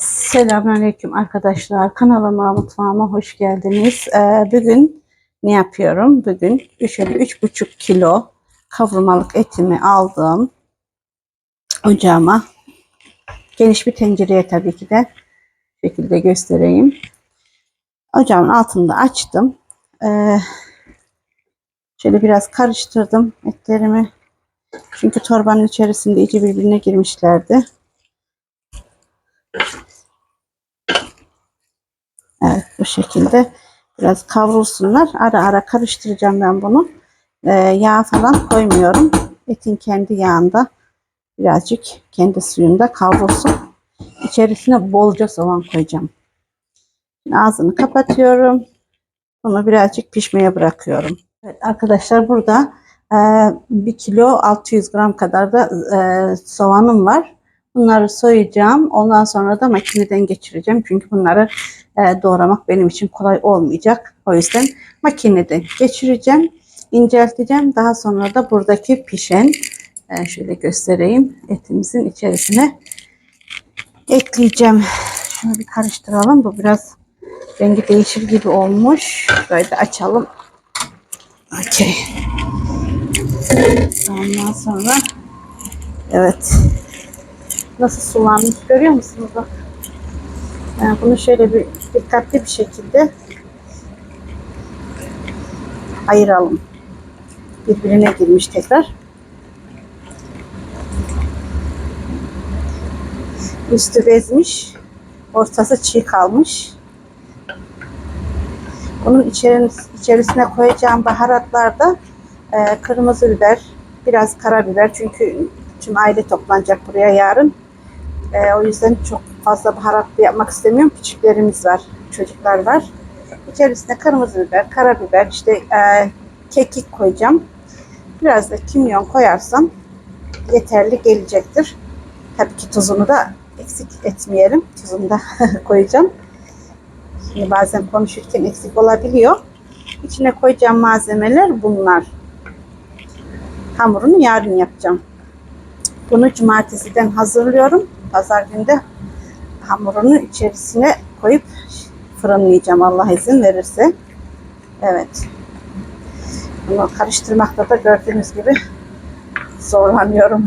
Selamünaleyküm arkadaşlar. Kanalıma, mutfağıma hoş geldiniz. Ee, bugün ne yapıyorum? Bugün şöyle üç buçuk kilo kavurmalık etimi aldım. Ocağıma. Geniş bir tencereye tabii ki de şekilde göstereyim. Ocağın altında açtım. Ee, şöyle biraz karıştırdım etlerimi. Çünkü torbanın içerisinde iyice birbirine girmişlerdi. Evet bu şekilde biraz kavrulsunlar. Ara ara karıştıracağım ben bunu. Ee, yağ falan koymuyorum. Etin kendi yağında birazcık kendi suyunda kavrulsun. İçerisine bolca soğan koyacağım. Ağzını kapatıyorum. Bunu birazcık pişmeye bırakıyorum. Evet, arkadaşlar burada e, 1 kilo 600 gram kadar da e, soğanım var. Bunları soyacağım. Ondan sonra da makineden geçireceğim. Çünkü bunları e, doğramak benim için kolay olmayacak. O yüzden makineden geçireceğim. incelteceğim. Daha sonra da buradaki pişen e, şöyle göstereyim. Etimizin içerisine ekleyeceğim. Şunu bir karıştıralım. Bu biraz rengi değişir gibi olmuş. Böyle açalım. Okey. Ondan sonra evet nasıl sulanmış görüyor musunuz? Bak. Yani bunu şöyle bir dikkatli bir şekilde ayıralım. Birbirine girmiş tekrar. Üstü bezmiş. Ortası çiğ kalmış. Bunun içerisine koyacağım baharatlar da e, kırmızı biber, biraz karabiber. Çünkü tüm aile toplanacak buraya yarın. E, o yüzden çok fazla baharatlı yapmak istemiyorum. Küçüklerimiz var, çocuklar var. İçerisine kırmızı biber, karabiber, işte e, kekik koyacağım. Biraz da kimyon koyarsam yeterli gelecektir. Tabii ki tuzunu da eksik etmeyelim. Tuzunu da koyacağım. Şimdi bazen konuşurken eksik olabiliyor. İçine koyacağım malzemeler bunlar. Hamurunu yarın yapacağım. Bunu cumartesiden hazırlıyorum. Pazar günde hamurunu içerisine koyup fırınlayacağım Allah izin verirse. Evet. Bunu karıştırmakta da gördüğünüz gibi zorlanıyorum.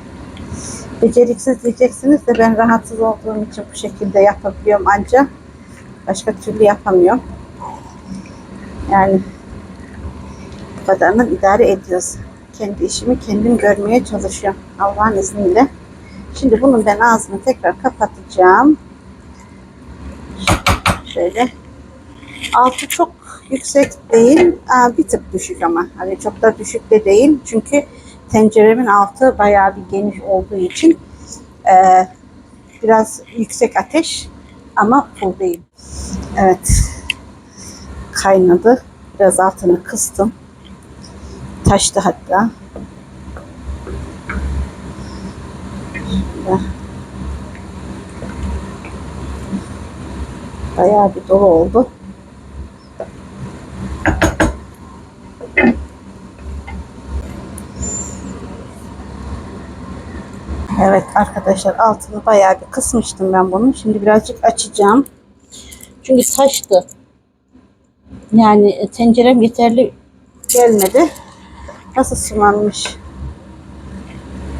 Beceriksiz diyeceksiniz de ben rahatsız olduğum için bu şekilde yapabiliyorum ancak başka türlü yapamıyorum. Yani bu kadarını idare ediyoruz. Kendi işimi kendim görmeye çalışıyorum. Allah'ın izniyle. Şimdi bunun ben ağzını tekrar kapatacağım. Şöyle. Altı çok yüksek değil. Aa, bir tık düşük ama. Hani çok da düşük de değil. Çünkü tenceremin altı bayağı bir geniş olduğu için e, biraz yüksek ateş ama full değil. Evet. Kaynadı. Biraz altını kıstım. Taştı hatta. Şöyle. Bayağı bir dolu oldu. Evet arkadaşlar altını bayağı bir kısmıştım ben bunu. Şimdi birazcık açacağım. Çünkü saçtı. Yani tencerem yeterli gelmedi. Nasıl sulanmış.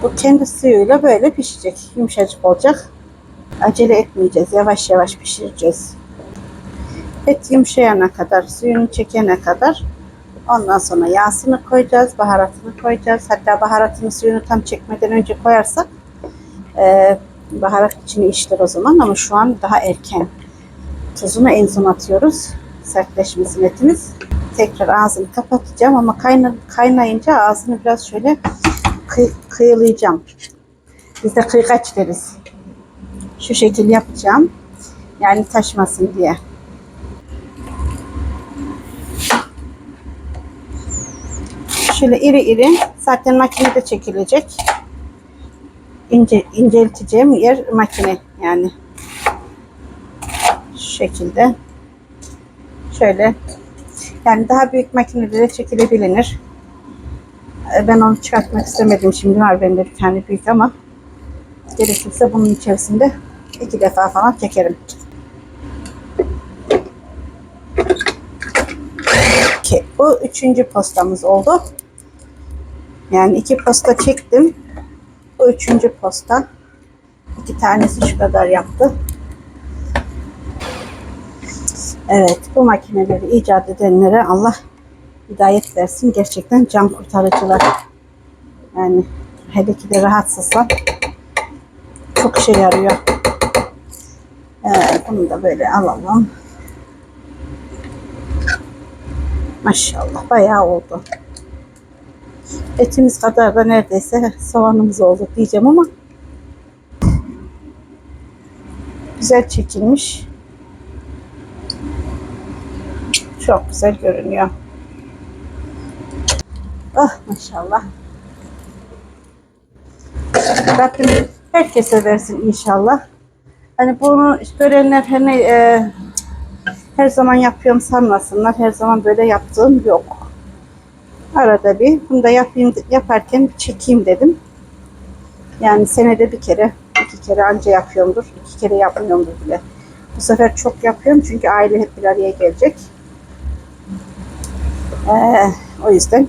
Bu kendi suyuyla böyle pişecek. Yumuşacık olacak. Acele etmeyeceğiz. Yavaş yavaş pişireceğiz. Et yumuşayana kadar, suyunu çekene kadar ondan sonra yağsını koyacağız, baharatını koyacağız. Hatta baharatını suyunu tam çekmeden önce koyarsak e, baharat içine işler o zaman ama şu an daha erken. Tuzunu en son atıyoruz. Sertleşmesin etimiz. tekrar ağzını kapatacağım ama kayna, kaynayınca ağzını biraz şöyle kıy, kıyılayacağım. Biz de kıykaç deriz. Şu şekil yapacağım. Yani taşmasın diye. Şöyle iri iri zaten makinede çekilecek. İnce, incelteceğim yer makine yani. Şu şekilde. Şöyle. Yani daha büyük makinelere çekilebilir. Ee, Ben onu çıkartmak istemedim. Şimdi var bende bir tane büyük ama gerekirse bunun içerisinde iki defa falan çekerim. Okey. Bu üçüncü postamız oldu. Yani iki posta çektim. Bu üçüncü posta. İki tanesi şu kadar yaptı. Evet, bu makineleri icat edenlere Allah hidayet versin. Gerçekten can kurtarıcılar. Yani hele ki de rahatsızsan çok işe yarıyor. Evet, bunu da böyle alalım. Maşallah bayağı oldu. Etimiz kadar da neredeyse soğanımız oldu diyeceğim ama güzel çekilmiş. Çok güzel görünüyor. Ah maşallah. Rabbim herkese versin inşallah. Hani bunu görenler hani e, her zaman yapıyorum sanmasınlar. Her zaman böyle yaptığım yok. Arada bir bunu da yapayım yaparken bir çekeyim dedim. Yani senede bir kere, iki kere anca yapıyorumdur. iki kere yapmıyorumdur bile. Bu sefer çok yapıyorum çünkü aile hep bir araya gelecek. Ee, o yüzden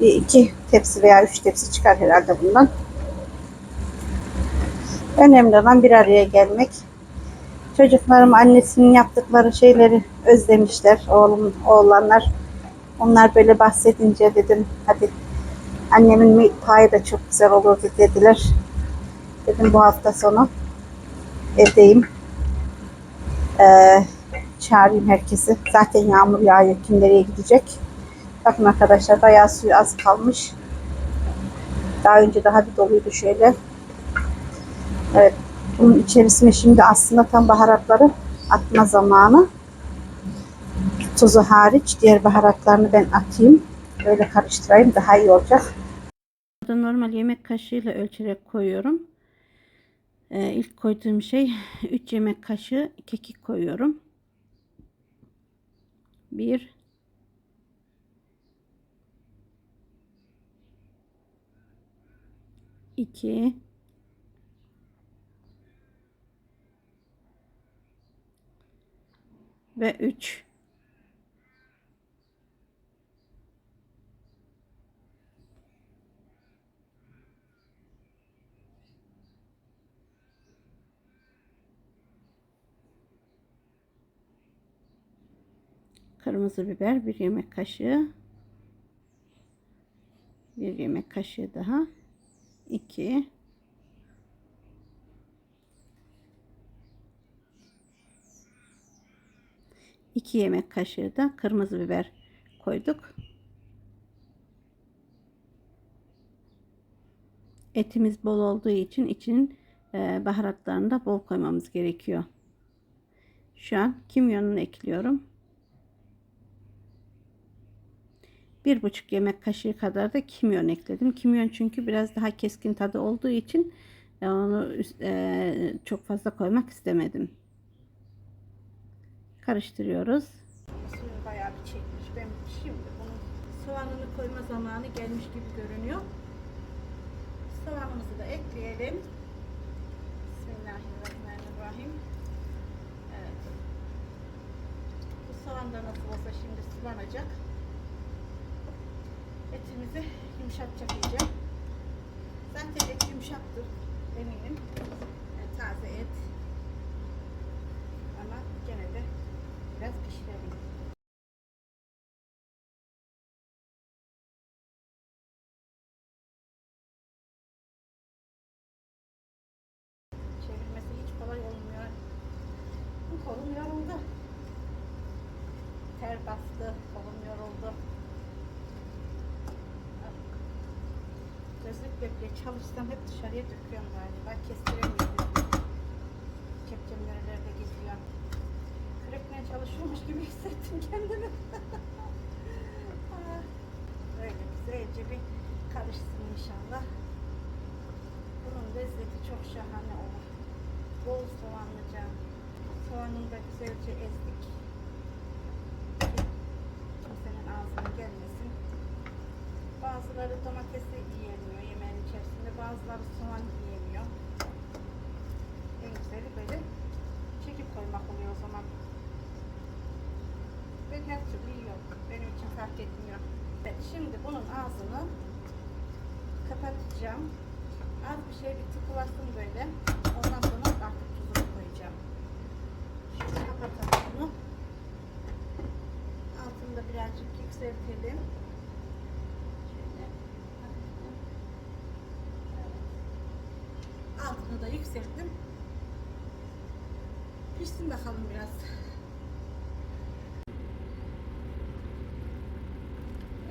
bir iki tepsi veya üç tepsi çıkar herhalde bundan. Önemli olan bir araya gelmek. Çocuklarım annesinin yaptıkları şeyleri özlemişler. Oğlum, oğlanlar. Onlar böyle bahsedince dedim hadi annemin payı da çok güzel olurdu dediler. Dedim bu hafta sonu evdeyim. Ee, çağırayım herkesi. Zaten yağmur yağıyor. Kim nereye gidecek? Bakın arkadaşlar bayağı suyu az kalmış. Daha önce daha bir doluydu şöyle. Evet. Bunun içerisine şimdi aslında tam baharatları atma zamanı. Tuzu hariç diğer baharatlarını ben atayım. Böyle karıştırayım daha iyi olacak. Burada normal yemek kaşığıyla ölçerek koyuyorum. Ee, ilk koyduğum şey 3 yemek kaşığı kekik koyuyorum. 1 2 ve 3 kırmızı biber bir yemek kaşığı. Bir yemek kaşığı daha 2 2 yemek kaşığı da kırmızı biber koyduk. Etimiz bol olduğu için için e, baharatlarını da bol koymamız gerekiyor. Şu an kimyonunu ekliyorum. Bir buçuk yemek kaşığı kadar da kimyon ekledim. Kimyon çünkü biraz daha keskin tadı olduğu için e, onu e, çok fazla koymak istemedim. Karıştırıyoruz. Suyu bayağı bir çekmiş. Ben şimdi bunun soğanını koyma zamanı gelmiş gibi görünüyor. Soğanımızı da ekleyelim. Bismillahirrahmanirrahim. Evet. Bu soğan da nasıl olsa şimdi sulanacak. Etimizi yumuşatacak iyice. Zaten et yumuşaktır eminim. Yani taze et. Ama gene de biraz pişirelim. Çevirmesi hiç kolay olmuyor. Bu kolum yoruldu. Ter bastı, kolum bile bile çalışsam hep dışarıya döküyorum galiba. Kestiremiyorum. Kepçem nerelerde geziyor. Kürekle çalışıyormuş gibi hissettim kendimi. Ah, Böyle güzelce bir karışsın inşallah. Bunun lezzeti çok şahane olur. Bol soğanlıca. Soğanını da güzelce ezdik. Ki Kimsenin ağzına gelmesin. Bazıları domatesi. Bazıları soğan yiyemiyor. En güzeli böyle çekip koymak oluyor o zaman. Ben her türlü yiyorum. Benim için fark etmiyor. Evet, şimdi bunun ağzını kapatacağım. Az bir şey bir tıkılasın böyle. Ondan sonra artık tuzunu koyacağım. Şimdi kapatalım bunu. Altını da birazcık yükseltelim. Şöyle. Evet. Altını da yükselttim. Pişsin bakalım biraz.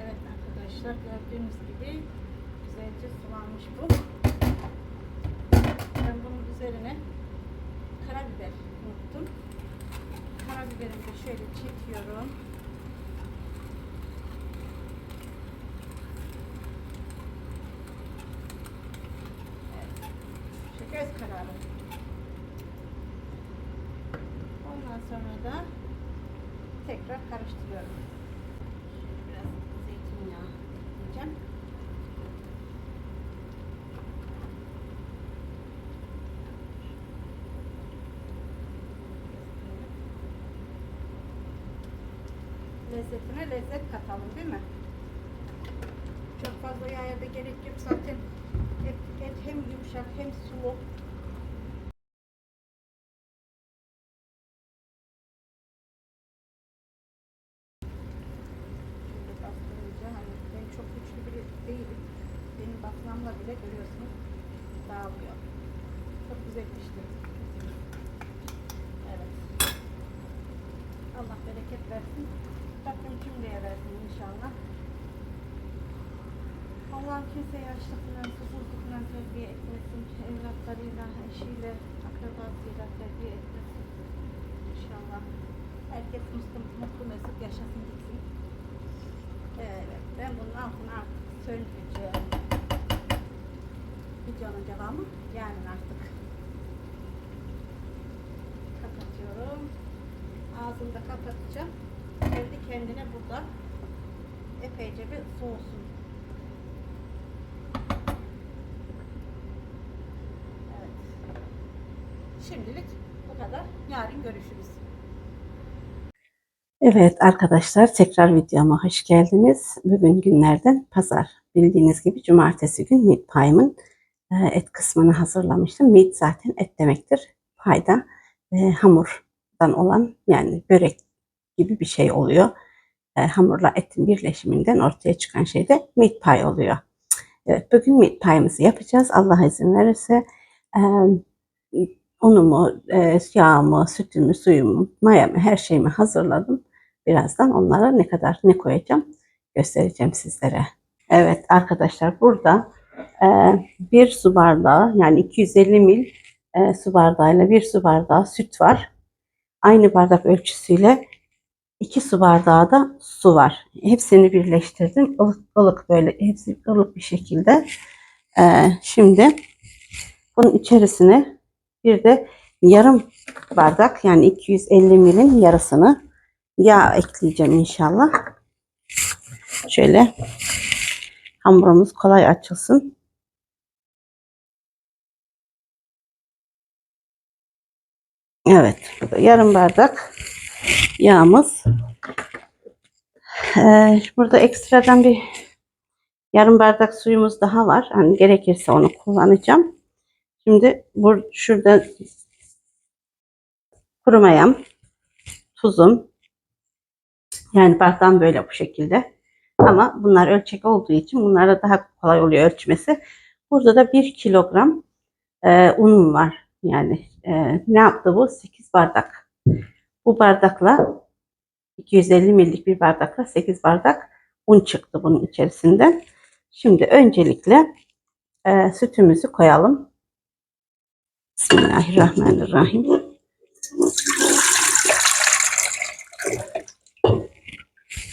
Evet arkadaşlar gördüğünüz gibi güzelce sulanmış bu. Ben bunun üzerine karabiber unuttum. Karabiberimi de şöyle çekiyorum. Evet. Şu göz kararı. Ondan sonra da tekrar karıştırıyorum. Biraz zeytinyağı. Lezzetine lezzet katalım değil mi? Çok fazla yağa da gerek yok zaten. Et, et hem yumuşak hem sulu. Şöyle bastırınca hani ben çok güçlü biri değilim. Benim bakmamla bile görüyorsunuz dağılıyor. Çok güzel pişti. Evet. Allah bereket versin. Rabbim cümleye versin inşallah. Allah kimseye açlıkla, susuzlukla terbiye etmesin. Evlatlarıyla, eşiyle, akrabasıyla terbiye etmesin. İnşallah. Herkes mutlu, mutlu mesut yaşasın gitsin. Evet, ben bunun altını artık söndüreceğim. Videonun devamı yarın artık. Kapatıyorum. Ağzını da kapatacağım. Kendi kendine burada epeyce bir soğusun. Evet. Şimdilik bu kadar. Yarın görüşürüz. Evet arkadaşlar tekrar videoma hoş geldiniz. Bugün günlerden pazar. Bildiğiniz gibi cumartesi gün meat pie'min e, et kısmını hazırlamıştım. Meat zaten et demektir. Pie da e, hamurdan olan yani börek gibi bir şey oluyor. E, hamurla etin birleşiminden ortaya çıkan şey de meat pie oluyor. Evet bugün meat pie'mizi yapacağız. Allah izin verirse e, unumu, e, yağımı, sütümü, suyumu, mayamı her şeyimi hazırladım. Birazdan onlara ne kadar ne koyacağım göstereceğim sizlere. Evet arkadaşlar burada e, bir su bardağı yani 250 mil e, su bardağıyla bir su bardağı süt var. Aynı bardak ölçüsüyle iki su bardağı da su var. Hepsini birleştirdim. Ilık, ılık böyle hepsi ılık bir şekilde. E, şimdi bunun içerisine bir de yarım bardak yani 250 milin yarısını yağ ekleyeceğim inşallah. Şöyle hamurumuz kolay açılsın. Evet, yarım bardak yağımız. Ee, burada ekstradan bir yarım bardak suyumuz daha var. Hani gerekirse onu kullanacağım. Şimdi bur şurada kuru mayam, tuzum. Yani bardağım böyle bu şekilde. Ama bunlar ölçek olduğu için bunlara daha kolay oluyor ölçmesi. Burada da 1 kilogram e, unum var. Yani e, ne yaptı bu? 8 bardak. Bu bardakla 250 millik bir bardakla 8 bardak un çıktı bunun içerisinden. Şimdi öncelikle e, sütümüzü koyalım. Bismillahirrahmanirrahim.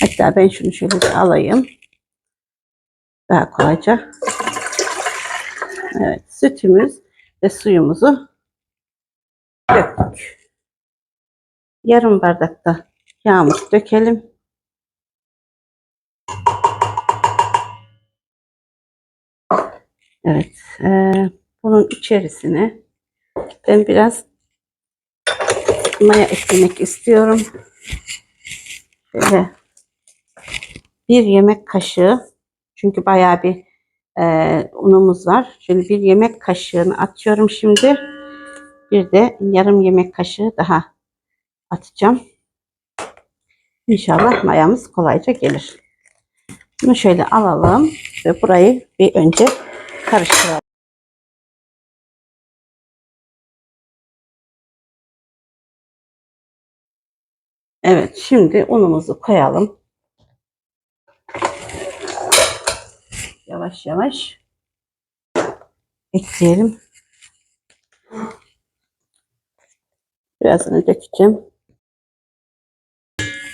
Hatta ben şunu şöyle bir alayım. Daha kolayca. Evet, sütümüz ve suyumuzu döktük. Yarım bardak da yağımızı dökelim. Evet, eee, bunun içerisine ben biraz maya eklemek istiyorum. Şöyle bir yemek kaşığı çünkü bayağı bir eee, unumuz var. Şöyle bir yemek kaşığını atıyorum şimdi. Bir de yarım yemek kaşığı daha atacağım. İnşallah mayamız kolayca gelir. Bunu şöyle alalım ve burayı bir önce karıştıralım. Evet, şimdi unumuzu koyalım. Yavaş yavaş ekleyelim. Birazını dökeceğim.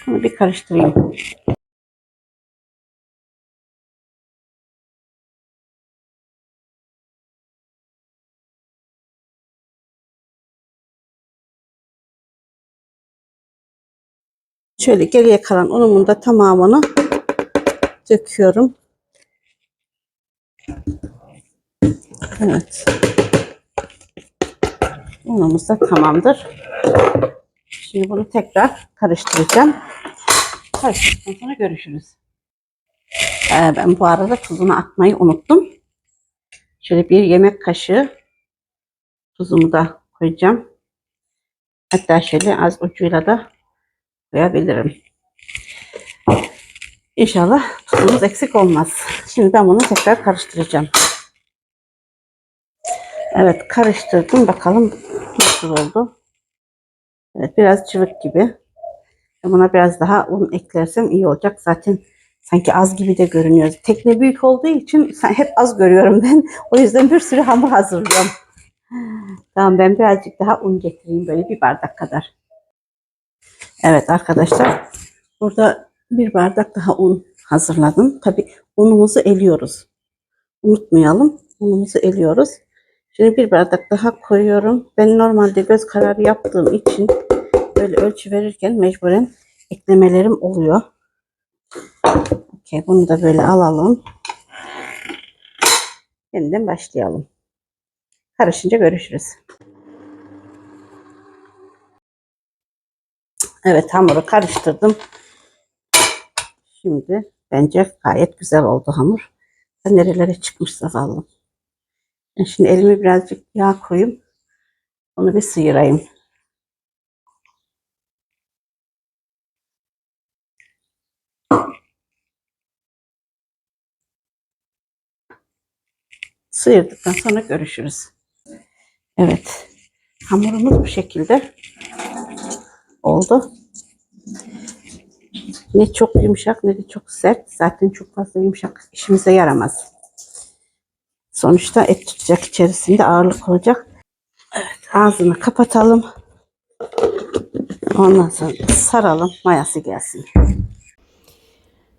Bunu bir karıştırayım. Şöyle geriye kalan unumun da tamamını döküyorum. Evet. Unumuz da tamamdır. Şimdi bunu tekrar karıştıracağım. Karıştırdıktan sonra görüşürüz. Ee, ben bu arada tuzunu atmayı unuttum. Şöyle bir yemek kaşığı tuzumu da koyacağım. Hatta şöyle az ucuyla da koyabilirim. İnşallah tuzumuz eksik olmaz. Şimdi ben bunu tekrar karıştıracağım. Evet karıştırdım. Bakalım nasıl oldu. Evet biraz cıvık gibi. Buna biraz daha un eklersem iyi olacak. Zaten sanki az gibi de görünüyor. Tekne büyük olduğu için hep az görüyorum ben. O yüzden bir sürü hamur hazırlıyorum. Tamam ben birazcık daha un getireyim böyle bir bardak kadar. Evet arkadaşlar burada bir bardak daha un hazırladım. Tabi unumuzu eliyoruz. Unutmayalım unumuzu eliyoruz. Şimdi bir bardak daha koyuyorum. Ben normalde göz kararı yaptığım için böyle ölçü verirken mecburen eklemelerim oluyor. Okey, bunu da böyle alalım. Yeniden başlayalım. Karışınca görüşürüz. Evet hamuru karıştırdım. Şimdi bence gayet güzel oldu hamur. Nerelere çıkmış zavallı. Şimdi elime birazcık yağ koyayım. Onu bir sıyırayım. Sıyırdıktan sonra görüşürüz. Evet. Hamurumuz bu şekilde oldu. Ne çok yumuşak ne de çok sert. Zaten çok fazla yumuşak işimize yaramaz. Sonuçta et tutacak içerisinde ağırlık olacak. Evet ağzını kapatalım. Ondan sonra saralım mayası gelsin.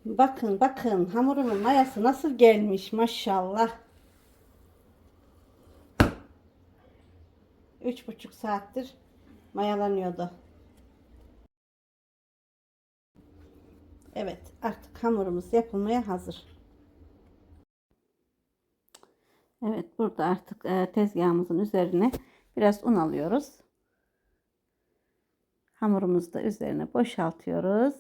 Bakın bakın hamurumun mayası nasıl gelmiş maşallah. Üç buçuk saattir mayalanıyordu. Evet artık hamurumuz yapılmaya hazır. Evet burada artık e, tezgahımızın üzerine biraz un alıyoruz. Hamurumuzu da üzerine boşaltıyoruz.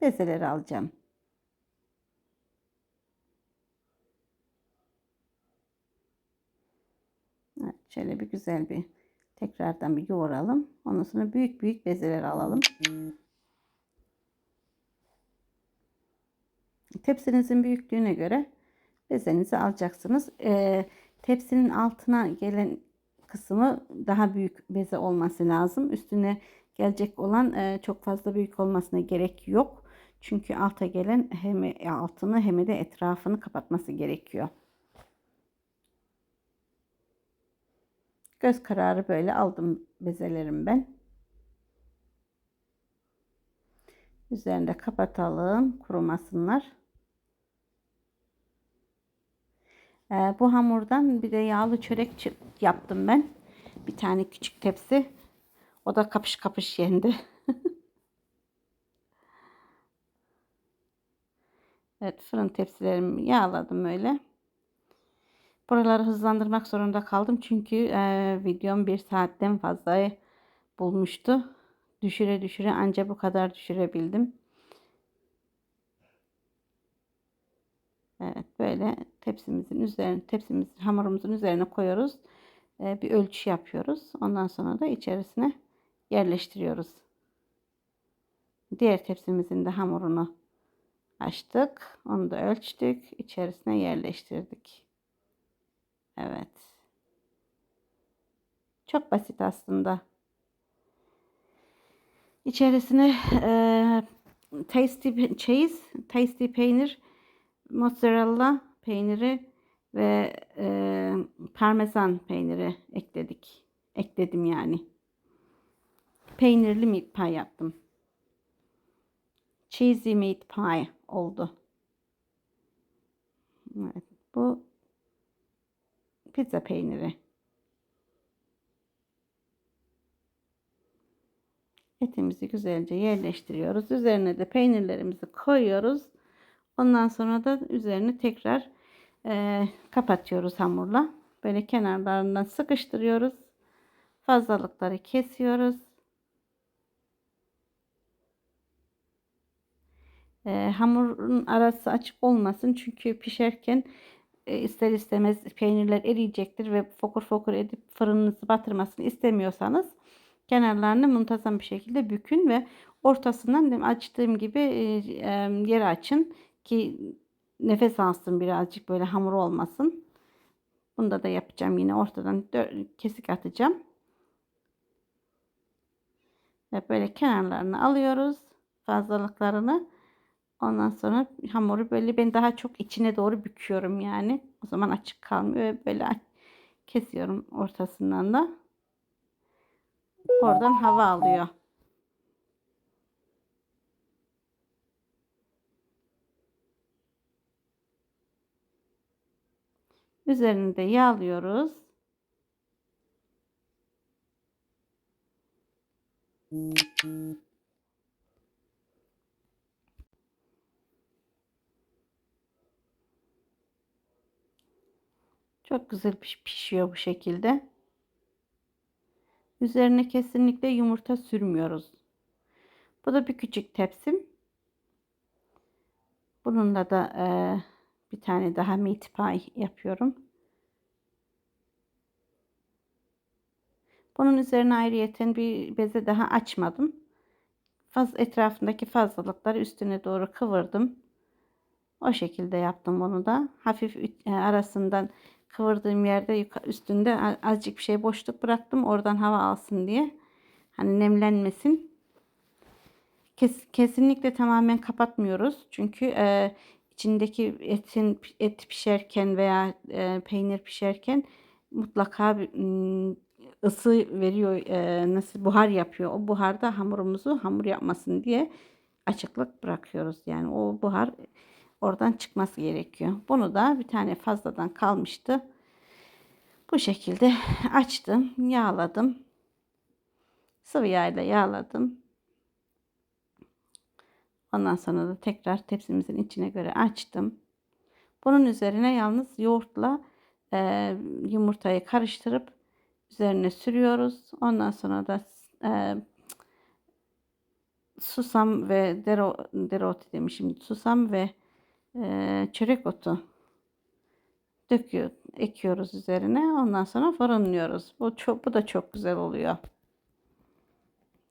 Bezeleri alacağım. Evet, şöyle bir güzel bir tekrardan bir yoğuralım. Ondan sonra büyük büyük bezeler alalım. Tepsinizin büyüklüğüne göre bezenizi alacaksınız. Ee, tepsinin altına gelen kısmı daha büyük beze olması lazım. Üstüne gelecek olan e, çok fazla büyük olmasına gerek yok. Çünkü alta gelen hem altını hem de etrafını kapatması gerekiyor. Göz kararı böyle aldım bezelerim ben. Üzerinde kapatalım kurumasınlar. Ee, bu hamurdan bir de yağlı çörek yaptım ben. Bir tane küçük tepsi. O da kapış kapış yendi. evet fırın tepsilerimi yağladım öyle. Buraları hızlandırmak zorunda kaldım. Çünkü e, videom bir saatten fazla bulmuştu. Düşüre düşüre anca bu kadar düşürebildim. Evet böyle tepsimizin üzerine tepsimizin hamurumuzun üzerine koyuyoruz. Ee, bir ölçü yapıyoruz. Ondan sonra da içerisine yerleştiriyoruz. Diğer tepsimizin de hamurunu açtık. Onu da ölçtük. İçerisine yerleştirdik. Evet. Çok basit aslında. İçerisine e, tasty cheese, tasty peynir, mozzarella peyniri ve e, parmesan peyniri ekledik. Ekledim yani. Peynirli meat pie yaptım. Cheesy meat pie oldu. Evet, bu pizza peyniri. Etimizi güzelce yerleştiriyoruz. Üzerine de peynirlerimizi koyuyoruz. Ondan sonra da üzerine tekrar e, kapatıyoruz hamurla. Böyle kenarlarından sıkıştırıyoruz. Fazlalıkları kesiyoruz. E, hamurun arası açık olmasın. Çünkü pişerken e, ister istemez peynirler eriyecektir ve fokur fokur edip fırınınızı batırmasını istemiyorsanız kenarlarını muntazam bir şekilde bükün ve ortasından açtığım gibi e, e, yere açın ki nefes alsın birazcık böyle hamur olmasın. Bunda da yapacağım yine ortadan kesik atacağım. Ve böyle kenarlarını alıyoruz fazlalıklarını. Ondan sonra hamuru böyle ben daha çok içine doğru büküyorum yani. O zaman açık kalmıyor ve böyle kesiyorum ortasından da. Oradan hava alıyor. Üzerini de yağlıyoruz. Çok güzel pişiyor bu şekilde. Üzerine kesinlikle yumurta sürmüyoruz. Bu da bir küçük tepsim. Bununla da e, bir tane daha meat pie yapıyorum. Bunun üzerine ayrıyeten bir beze daha açmadım. Faz, etrafındaki fazlalıkları üstüne doğru kıvırdım. O şekilde yaptım bunu da. Hafif e, arasından kıvırdığım yerde üstünde azıcık bir şey boşluk bıraktım. Oradan hava alsın diye. Hani nemlenmesin. Kes, kesinlikle tamamen kapatmıyoruz. Çünkü e, içindeki etin et pişerken veya e, peynir pişerken mutlaka bir, ısı veriyor, e, nasıl buhar yapıyor. O buharda hamurumuzu hamur yapmasın diye açıklık bırakıyoruz. Yani o buhar oradan çıkması gerekiyor. Bunu da bir tane fazladan kalmıştı. Bu şekilde açtım, yağladım. Sıvı yağ yağladım. Ondan sonra da tekrar tepsimizin içine göre açtım. Bunun üzerine yalnız yoğurtla e, yumurtayı karıştırıp üzerine sürüyoruz. Ondan sonra da e, susam ve dero, dereotu demişim. Susam ve e, çörek otu döküyor, ekiyoruz üzerine. Ondan sonra fırınlıyoruz. Bu çok bu da çok güzel oluyor.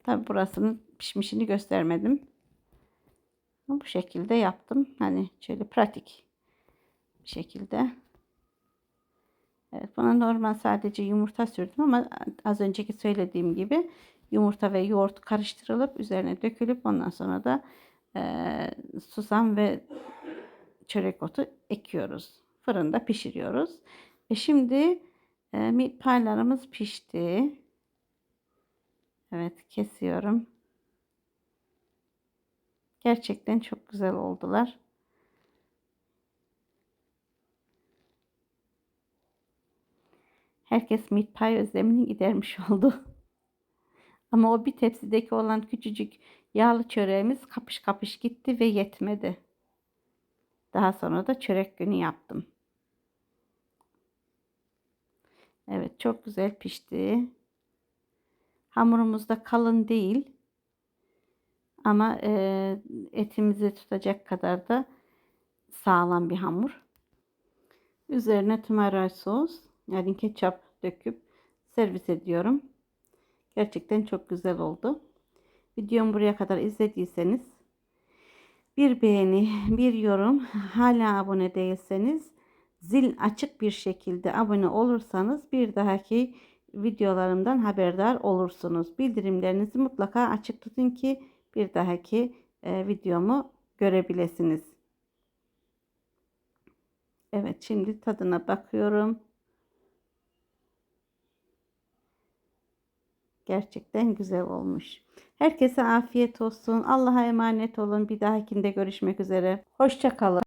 Tabi burasının pişmişini göstermedim. Bu şekilde yaptım. Hani şöyle pratik bir şekilde. Evet buna normal sadece yumurta sürdüm ama az önceki söylediğim gibi yumurta ve yoğurt karıştırılıp üzerine dökülüp ondan sonra da e, susam ve çörek otu ekiyoruz. Fırında pişiriyoruz. Ve şimdi e, meat pie'larımız pişti. Evet kesiyorum. Gerçekten çok güzel oldular. Herkes meat pie özlemini gidermiş oldu. Ama o bir tepsideki olan küçücük yağlı çöreğimiz kapış kapış gitti ve yetmedi. Daha sonra da çörek günü yaptım. Evet çok güzel pişti. Hamurumuz da kalın değil. Ama e, etimizi tutacak kadar da sağlam bir hamur. Üzerine tomato sos yani ketçap döküp servis ediyorum. Gerçekten çok güzel oldu. Videomu buraya kadar izlediyseniz bir beğeni, bir yorum, hala abone değilseniz zil açık bir şekilde abone olursanız bir dahaki videolarımdan haberdar olursunuz. Bildirimlerinizi mutlaka açık tutun ki bir dahaki e, videomu görebilirsiniz. Evet şimdi tadına bakıyorum. Gerçekten güzel olmuş. Herkese afiyet olsun. Allah'a emanet olun. Bir dahakinde görüşmek üzere. Hoşçakalın.